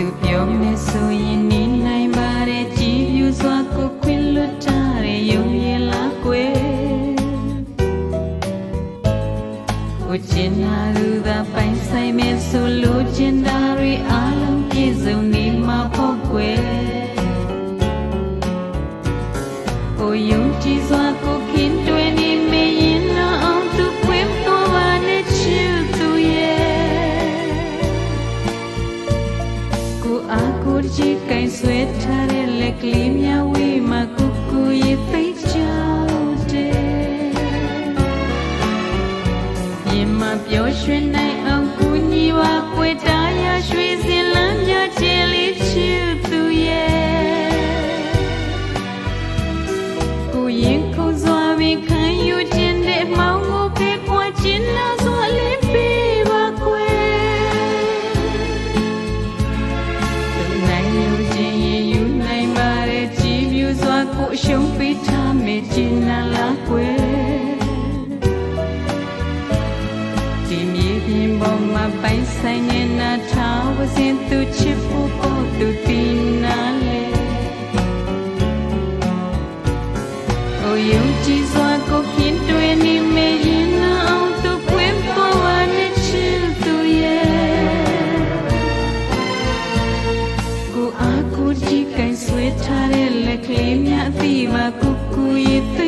သူပြောနေဆိုရင်နေနိုင်ပါရဲ့ကြည်ပြူစွာကိုခွင်လွတ်တာရဲ့ယုံရင်လားကွယ်ကိုချင်လာလူသာပိုင်ဆိုင်မဲဆိုလို့ချင်တာတွေအလုံးပြည့်စုံနေမှာပေါ့ကွယ်ကိုယုံကြည်စွာ အာကိုကြီးကိုင်ဆွဲထားတဲ့လက်ကလေးများဝေးမှာကူကူရေဖိတ်ချောက်တယ်မြင်မှာပျော်ရွှင်နိုင်အောင်ကူညီပါကွယ်တားရရွှေစင်လမ်းပြချေလေး ကိုအရှုံးပေးထားမယ်ကျင်နာလားကွယ်ဒီမြေပြင်ပေါ်မှာပိုင်ဆိုင်နေနာထားဝစဉ်သူချစ်ဖို့ကိုသူတင်နာလေ ထားတဲ့လက်ကလေး